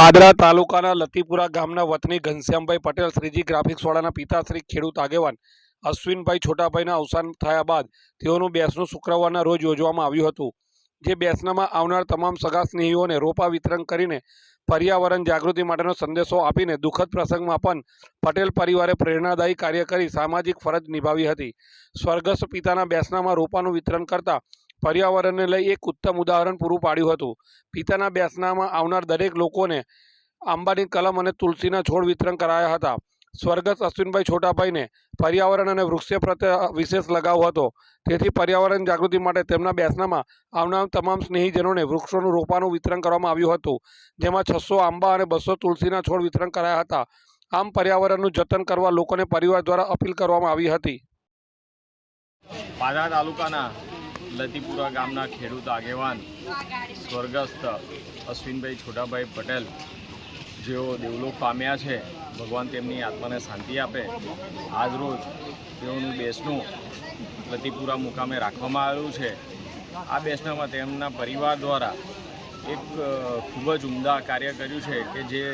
પાદરા તાલુકાના લતીપુરા ગામના વતની ઘનશ્યામભાઈ પટેલ, શ્રીજી ગ્રાફિક્સવાળાના પિતાશ્રી ખેડૂત આગેવાન અશ્વિનભાઈ છોટાભાઈના અવસાન થયા બાદ તેઓનું બેસનું શુક્રવારના રોજ યોજવામાં આવ્યું હતું. જે બેસનામાં આવનાર તમામ સગા સ્નેહીઓને રોપા વિતરણ કરીને પર્યાવરણ જાગૃતિ માટેનો સંદેશો આપીને દુઃખદ પ્રસંગમાં પણ પટેલ પરિવારે પ્રેરણાદાયી કાર્ય કરી સામાજિક ફરજ નિભાવી હતી. સ્વર્ગસ્થ પિતાના બેસનામાં રોપાનું વિતરણ કરતા પર્યાવરણને લઈ એક ઉત્તમ ઉદાહરણ પૂરું પાડ્યું હતું. પિતાના બેસનામાં આવનાર દરેક લોકોને આંબાની કલમ અને તુલસીના છોડ વિતરણ કરાયા હતા. સ્વર્ગસ્થ અશ્વિનભાઈ છોટાભાઈને પર્યાવરણ અને વૃક્ષ પ્રત્યે વિશેષ લગાવ હતો. તેથી પર્યાવરણ જાગૃતિ માટે તેમના બેસનામાં આવનાર તમામ સ્નેહીજનોને વૃક્ષોનું રોપાનું વિતરણ કરવામાં આવ્યું હતું, જેમાં છસો આંબા અને બસો તુલસીના છોડ વિતરણ કરાયા હતા. આમ પર્યાવરણનું જતન કરવા લોકોને પરિવાર દ્વારા અપીલ કરવામાં આવી હતી. પાદરા તાલુકાના લતીપુરા ગામના ખેડૂત આગેવાન સ્વર્ગસ્થ અશ્વિનભાઈ છોટાભાઈ પટેલ, જેઓ દેવલોક પામ્યા છે, ભગવાન તેમની આત્માને શાંતિ આપે. આજરોજ તેઓનું બેસનું લતીપુરા મુકામે રાખવામાં આવ્યું છે. આ બેસનામાં તેમના પરિવાર દ્વારા એક ખૂબ જ ઉમદા કાર્ય કર્યું છે કે જે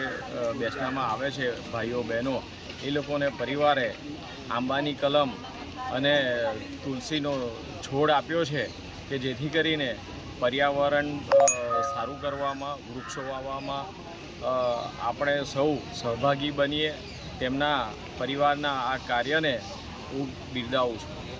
બેસનામાં આવે છે, ભાઈઓ બહેનો. એ લોકોને પરિવારે આંબાની કલમ અને તુલસીનો છોડ આપ્યો છે કે જેથી કરીને પર્યાવરણ સારું કરવામાં, વૃક્ષો વાવવામાં આપણે સૌ સહભાગી બનીએ, તેમના પરિવારના આ કાર્યને હું બિરદાવું છું.